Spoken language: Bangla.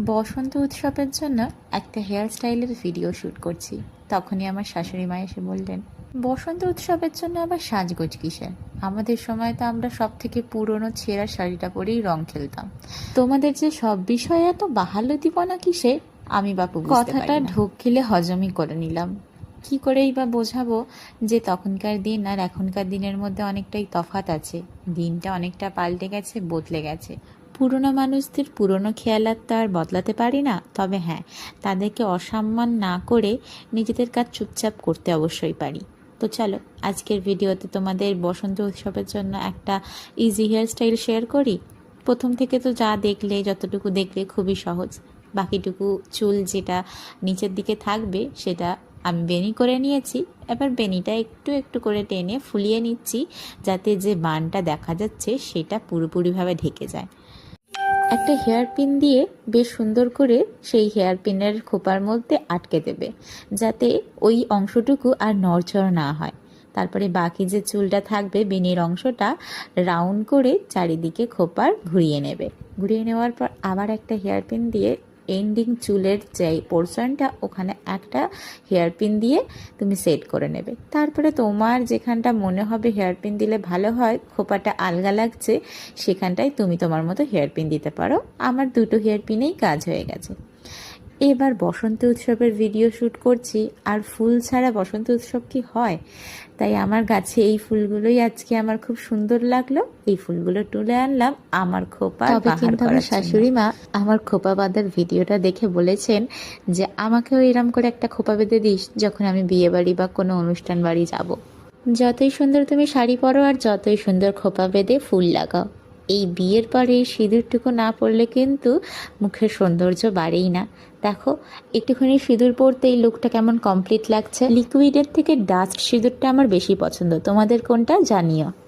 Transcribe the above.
বসন্ত উৎসবের জন্য একটা হেয়ার স্টাইলের ভিডিও শ্যুট করছি। তখনই আমার শাশুড়ি মা এসে বললেন, বসন্ত উৎসবের জন্য আবার সাজগোজ কিসের? আমাদের সময় তো আমরা সব থেকে পুরনো ছেঁড়া শাড়িটা পরেই রং খেলতাম। তোমাদের যে সব বিষয়ে এত বাহালো দিব না কিসের? আমি বাপু কথাটা ঢোক গিলে হজমই করে নিলাম। কি করেই বা বোঝাবো যে তখনকার দিন আর এখনকার দিনের মধ্যে অনেকটাই তফাত আছে। দিনটা অনেকটা পাল্টে গেছে, বদলে গেছে। পুরনো মানুষদের পুরনো খেয়ালাত তো আর বদলাতে পারি না। তবে হ্যাঁ তাদেরকে অসম্মান না করে নিজেদের কাজ চুপচাপ করতে অবশ্যই পারি। তো চলো, আজকের ভিডিওতে তোমাদের বসন্ত উৎসবের জন্য একটা ইজি হেয়ার স্টাইল শেয়ার করি। প্রথম থেকে তো যা দেখলে, যতটুকু দেখলে খুবই সহজ। বাকিটুকু চুল যেটা নিচের দিকে থাকবে, সেটা আমি বেনি করে নিয়েছি। এবার বেনিটা একটু একটু করে টেনে ফুলিয়ে নিচ্ছি, যাতে যে বানটা দেখা যাচ্ছে, সেটা পুরোপুরিভাবে ঢেকে যায়। একটা হেয়ার পিন দিয়ে বেশ সুন্দর করে সেই হেয়ার পিনের খোপার মধ্যে আটকে দেবে, যাতে ওই অংশটুকু আর নড়চড় না হয়। তারপরে বাকি যে চুলটা থাকবে বেনির অংশটা রাউন্ড করে চারিদিকে খোপার ঘুরিয়ে নেবে। ঘুরিয়ে নেওয়ার পর আবার একটা হেয়ার পিন দিয়ে এন্ডিং চুলের যে পোর্শনটা ওখানে একটা হেয়ার পিন দিয়ে তুমি সেট করে নেবে। তারপরে তোমার যেখানটা মনে হবে হেয়ার পিন দিলে ভালো হয়, খোপাটা আলগা লাগছে, সেখানটায় তুমি তোমার মতো হেয়ার পিন দিতে পারো। আমার দুটো হেয়ার পিনেই কাজ হয়ে গেছে। এবার বসন্ত উৎসবের ভিডিও শ্যুট করছি আর ফুল ছাড়া বসন্ত উৎসব কি হয়? তাই আমার গাছে এই ফুলগুলোই আজকে আমার খুব সুন্দর লাগল। এই ফুলগুলো তুলে আনলাম আমার খোপা কিন্তু আমার শাশুড়ি মা আমার খোপা বাঁধার ভিডিওটা দেখে বলেছেন যে আমাকেও এরম করে একটা খোপা বেঁধে দিস যখন আমি বিয়ে বাড়ি বা কোনো অনুষ্ঠান বাড়ি যাব। যতই সুন্দর তুমি শাড়ি পরো আর যতই সুন্দর খোপা বেঁধে ফুল লাগাও। এই বিয়ের পরে এই সিঁদুরটুকু না পড়লে কিন্তু মুখের সৌন্দর্য বাড়েই না। দেখো, একটুখানি সিঁদুর পরতে এই লুকটা কেমন কমপ্লিট লাগছে। লিকুইডের থেকে ডাস্ট সিঁদুরটা আমার বেশি পছন্দ। তোমাদের কোনটা জানিও।